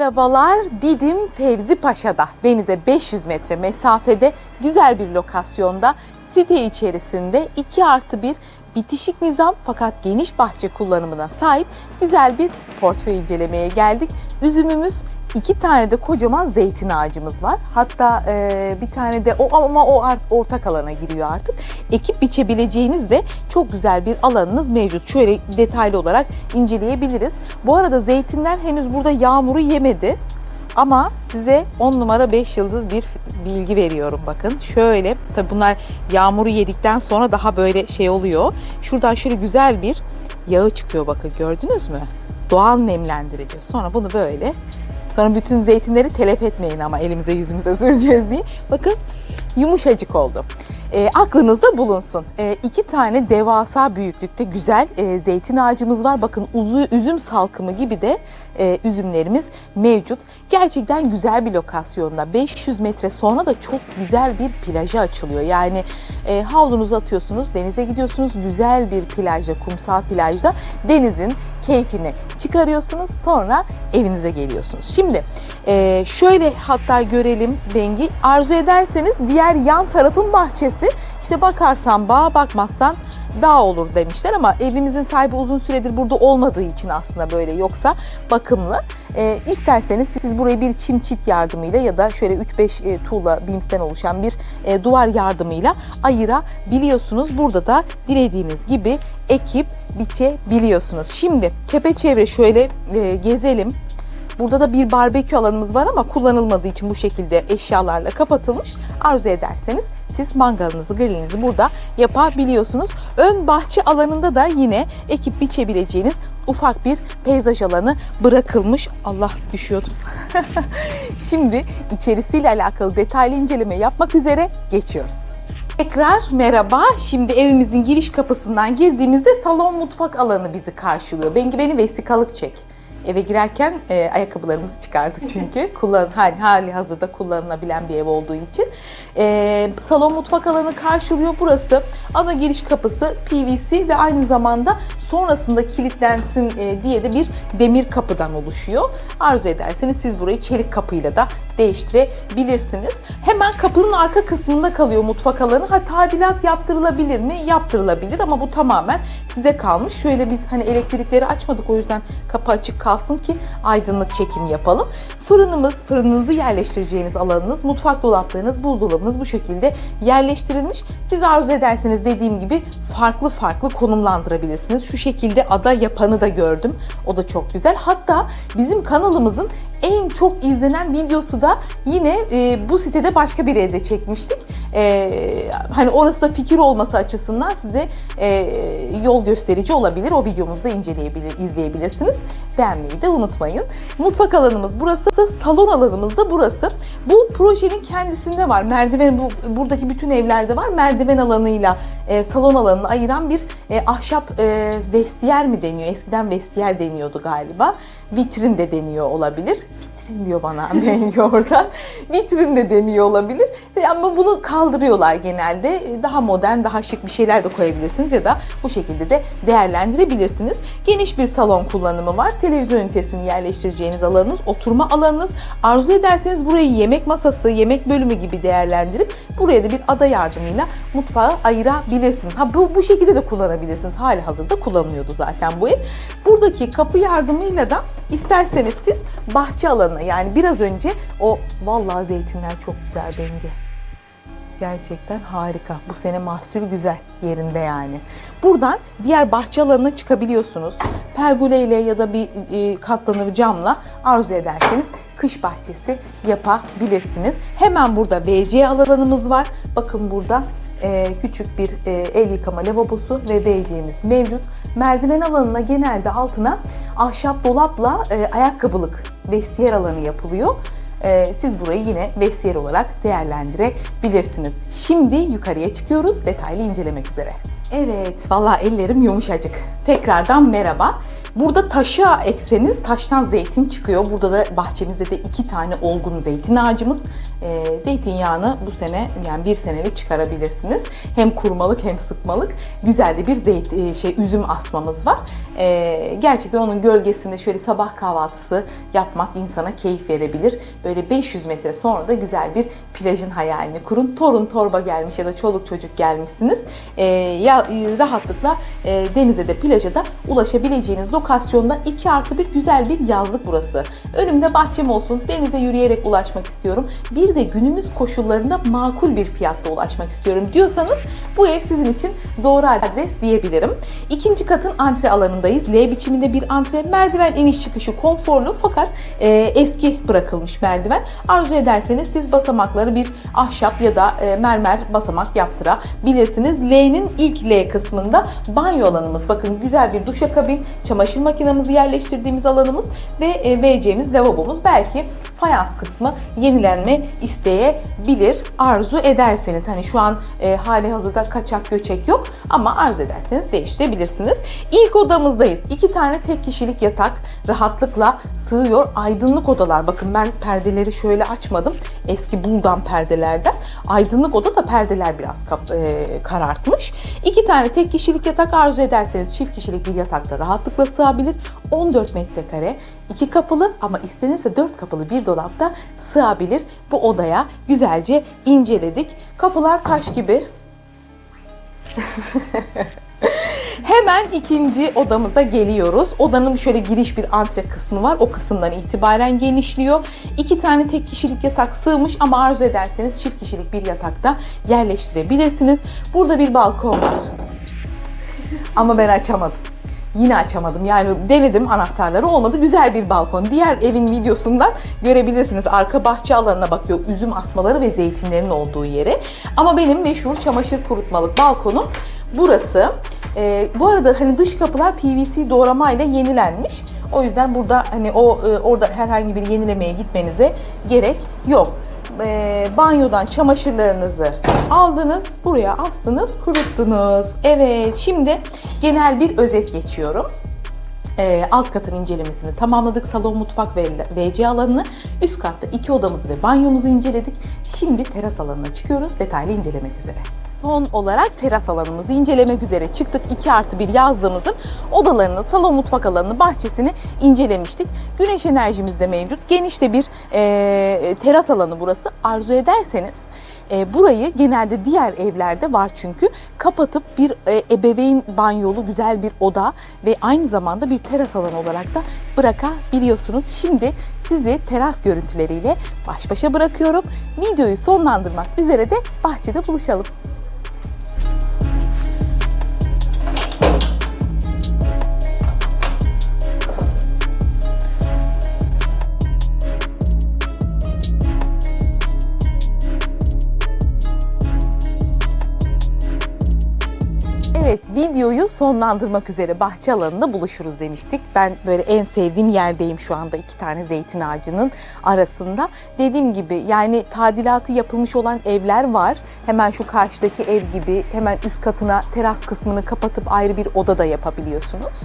Merhabalar. Didim Fevzi Paşa'da denize 500 metre mesafede güzel bir lokasyonda site içerisinde 2 artı 1 bitişik nizam fakat geniş bahçe kullanımına sahip güzel bir portföy incelemeye geldik. Üzümümüz iki tane de kocaman zeytin ağacımız var. Hatta e, bir tane de o ama o art- ortak alana giriyor artık. Ekip biçebileceğiniz de çok güzel bir alanınız mevcut. Şöyle detaylı olarak inceleyebiliriz. Bu arada zeytinler henüz burada yağmuru yemedi. Ama size 10 numara 5 yıldız bir bilgi veriyorum bakın. Şöyle tabi bunlar yağmuru yedikten sonra daha böyle şey oluyor. Şuradan şöyle güzel bir yağı çıkıyor bakın gördünüz mü? Doğal nemlendirici. Sonra bunu böyle Sonra bütün zeytinleri telef etmeyin ama elimize yüzümüze süreceğiz diye. Bakın yumuşacık oldu. E, aklınızda bulunsun. E, iki tane devasa büyüklükte güzel e, zeytin ağacımız var. Bakın uzu, üzüm salkımı gibi de e, üzümlerimiz mevcut. Gerçekten güzel bir lokasyonda. 500 metre sonra da çok güzel bir plaja açılıyor. Yani e, havlunuzu atıyorsunuz, denize gidiyorsunuz. Güzel bir plajda, kumsal plajda denizin keyfini çıkarıyorsunuz. Sonra evinize geliyorsunuz. Şimdi e, şöyle hatta görelim Bengi. Arzu ederseniz diğer yan tarafın bahçesi işte bakarsan bağ bakmazsan dağ olur demişler ama evimizin sahibi uzun süredir burada olmadığı için aslında böyle yoksa bakımlı. E, isterseniz siz burayı bir çim çit yardımıyla ya da şöyle 3-5 e, tuğla bimsten oluşan bir e, duvar yardımıyla ayırabiliyorsunuz. Burada da dilediğiniz gibi ekip biçebiliyorsunuz. Şimdi çepeçevre şöyle e, gezelim. Burada da bir barbekü alanımız var ama kullanılmadığı için bu şekilde eşyalarla kapatılmış. Arzu ederseniz siz mangalınızı, grillinizi burada yapabiliyorsunuz. Ön bahçe alanında da yine ekip biçebileceğiniz ufak bir peyzaj alanı bırakılmış. Allah düşüyordum. Şimdi içerisiyle alakalı detaylı inceleme yapmak üzere geçiyoruz. Tekrar merhaba. Şimdi evimizin giriş kapısından girdiğimizde salon mutfak alanı bizi karşılıyor. Bengi beni vesikalık çek. Eve girerken e, ayakkabılarımızı çıkardık çünkü kullan hali, hali hazırda kullanılabilen bir ev olduğu için. E, salon mutfak alanı karşılıyor. Burası ana giriş kapısı PVC ve aynı zamanda sonrasında kilitlensin e, diye de bir demir kapıdan oluşuyor. Arzu ederseniz siz burayı çelik kapıyla da değiştirebilirsiniz. Hemen kapının arka kısmında kalıyor mutfak alanı. Ha tadilat yaptırılabilir mi? Yaptırılabilir ama bu tamamen size kalmış. Şöyle biz hani elektrikleri açmadık o yüzden kapı açık kalsın ki aydınlık çekim yapalım. Fırınımız, fırınınızı yerleştireceğiniz alanınız, mutfak dolaplarınız, buzdolabınız bu şekilde yerleştirilmiş. Siz arzu ederseniz dediğim gibi farklı farklı konumlandırabilirsiniz. Şu şekilde ada yapanı da gördüm. O da çok güzel. Hatta bizim kanalımızın en çok izlenen videosu da yine e, bu sitede başka bir evde çekmiştik. E, hani orası da fikir olması açısından size e, yol gösterici olabilir. O videomuzu da inceleyebilir, izleyebilirsiniz. Beğenmeyi de unutmayın. Mutfak alanımız burası, salon alanımız da burası. Bu projenin kendisinde var. Merdiven bu buradaki bütün evlerde var. Merdiven alanıyla e, salon alanını ayıran bir e, ahşap e, vestiyer mi deniyor? Eskiden vestiyer deniyordu galiba. Vitrin de deniyor olabilir diyor bana Bengi oradan. Vitrin de deniyor olabilir. E, Ama bunu kaldırıyorlar genelde. E, Daha modern, daha şık bir şeyler de koyabilirsiniz ya da bu şekilde de değerlendirebilirsiniz. Geniş bir salon kullanımı var. Televizyon ünitesini yerleştireceğiniz alanınız, oturma alanınız. Arzu ederseniz burayı yemek masası, yemek bölümü gibi değerlendirip buraya da bir ada yardımıyla mutfağı ayırabilirsiniz. Ha bu, bu şekilde de kullanabilirsiniz. Hali hazırda kullanılıyordu zaten bu ev. Buradaki kapı yardımıyla da isterseniz siz bahçe alanına yani biraz önce o vallahi zeytinler çok güzel Bengi. Gerçekten harika. Bu sene mahsul güzel yerinde yani. Buradan diğer bahçe alanına çıkabiliyorsunuz. Pergoleyle ya da bir e, katlanır camla arzu ederseniz kış bahçesi yapabilirsiniz. Hemen burada WC alanımız var. Bakın burada e, küçük bir e, el yıkama lavabosu ve WC'miz mevcut. Merdiven alanına genelde altına ahşap dolapla ayakkabılık vestiyer alanı yapılıyor. Ee, siz burayı yine vestiyer olarak değerlendirebilirsiniz. Şimdi yukarıya çıkıyoruz detaylı incelemek üzere. Evet, vallahi ellerim yumuşacık. Tekrardan merhaba. Burada taşa ekseniz taştan zeytin çıkıyor. Burada da bahçemizde de iki tane olgun zeytin ağacımız. Ee, zeytinyağını bu sene yani bir senelik çıkarabilirsiniz. Hem kurmalık hem sıkmalık. Güzel de bir zeyt, e, şey üzüm asmamız var. Ee, gerçekten onun gölgesinde şöyle sabah kahvaltısı yapmak insana keyif verebilir. Böyle 500 metre sonra da güzel bir plajın hayalini kurun. Torun torba gelmiş ya da çoluk çocuk gelmişsiniz. Ee, ya e, rahatlıkla e, denize de plaja da ulaşabileceğiniz lokasyonda 2 artı bir güzel bir yazlık burası. Önümde bahçem olsun, denize yürüyerek ulaşmak istiyorum. Bir de günümüz koşullarında makul bir fiyatta ulaşmak istiyorum diyorsanız bu ev sizin için doğru adres diyebilirim. İkinci katın antre alanındayız. L biçiminde bir antre. Merdiven iniş çıkışı konforlu fakat e, eski bırakılmış merdiven. Arzu ederseniz siz basamakları bir ahşap ya da e, mermer basamak yaptırabilirsiniz. L'nin ilk L kısmında banyo alanımız. Bakın güzel bir duşakabin, çamaşır makinemizi yerleştirdiğimiz alanımız ve e, WC'miz, lavabomuz. Belki fayans kısmı yenilenme isteyebilir. Arzu ederseniz hani şu an e, hali hazırda kaçak göçek yok ama arzu ederseniz değiştirebilirsiniz. İlk odamızdayız. İki tane tek kişilik yatak rahatlıkla sığıyor. Aydınlık odalar. Bakın ben perdeleri şöyle açmadım. Eski buldan perdelerden. Aydınlık oda da perdeler biraz kap- e, karartmış. İki tane tek kişilik yatak arzu ederseniz çift kişilik bir yatakta rahatlıkla sığabilir. 14 metrekare, iki kapılı ama istenirse 4 kapılı bir dolapta sığabilir. Bu odaya güzelce inceledik. Kapılar taş gibi. Hemen ikinci odamıza geliyoruz. Odanın şöyle giriş bir antre kısmı var. O kısımdan itibaren genişliyor. İki tane tek kişilik yatak sığmış ama arzu ederseniz çift kişilik bir yatakta yerleştirebilirsiniz. Burada bir balkon var. Ama ben açamadım. Yine açamadım. Yani denedim anahtarları olmadı. Güzel bir balkon. Diğer evin videosundan görebilirsiniz. Arka bahçe alanına bakıyor. Üzüm asmaları ve zeytinlerin olduğu yere. Ama benim meşhur çamaşır kurutmalık balkonum burası. Ee, bu arada hani dış kapılar PVC doğramayla yenilenmiş. O yüzden burada hani o e, orada herhangi bir yenilemeye gitmenize gerek yok. Ee, banyodan çamaşırlarınızı aldınız, buraya astınız, kuruttunuz. Evet, şimdi genel bir özet geçiyorum. Ee, alt katın incelemesini tamamladık. Salon, mutfak ve WC alanını. Üst katta iki odamızı ve banyomuzu inceledik. Şimdi teras alanına çıkıyoruz. Detaylı incelemek üzere. Son olarak teras alanımızı incelemek üzere çıktık. 2 artı 1 yazdığımızın odalarını, salon mutfak alanını, bahçesini incelemiştik. Güneş enerjimiz de mevcut. Geniş de bir e, teras alanı burası. Arzu ederseniz e, burayı genelde diğer evlerde var çünkü kapatıp bir e, ebeveyn banyolu güzel bir oda ve aynı zamanda bir teras alanı olarak da bırakabiliyorsunuz. Şimdi sizi teras görüntüleriyle baş başa bırakıyorum. Videoyu sonlandırmak üzere de bahçede buluşalım. Sonlandırmak üzere bahçe alanında buluşuruz demiştik. Ben böyle en sevdiğim yerdeyim şu anda iki tane zeytin ağacının arasında. Dediğim gibi yani tadilatı yapılmış olan evler var. Hemen şu karşıdaki ev gibi hemen üst katına teras kısmını kapatıp ayrı bir oda da yapabiliyorsunuz.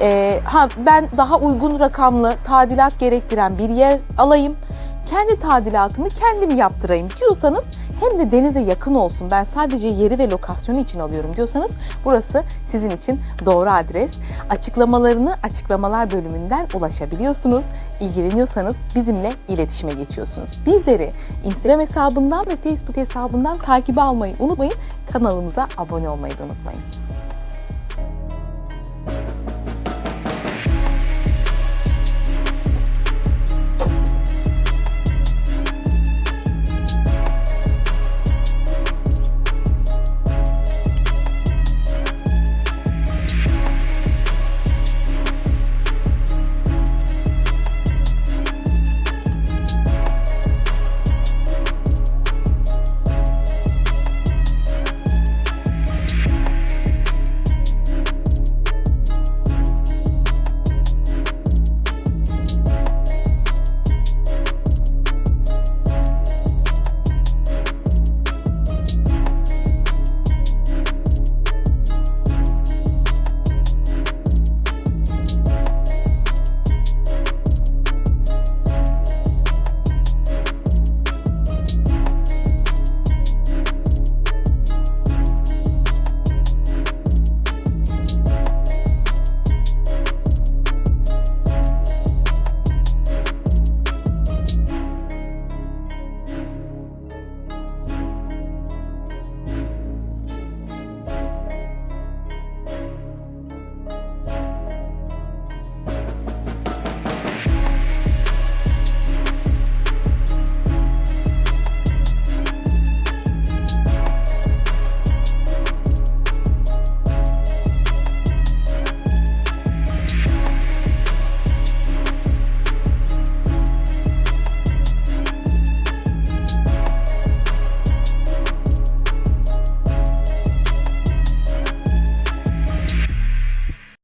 Ee, ha ben daha uygun rakamlı tadilat gerektiren bir yer alayım. Kendi tadilatımı kendim yaptırayım diyorsanız hem de denize yakın olsun. Ben sadece yeri ve lokasyonu için alıyorum diyorsanız burası sizin için doğru adres. Açıklamalarını açıklamalar bölümünden ulaşabiliyorsunuz. İlgileniyorsanız bizimle iletişime geçiyorsunuz. Bizleri Instagram hesabından ve Facebook hesabından takibe almayı unutmayın. Kanalımıza abone olmayı da unutmayın.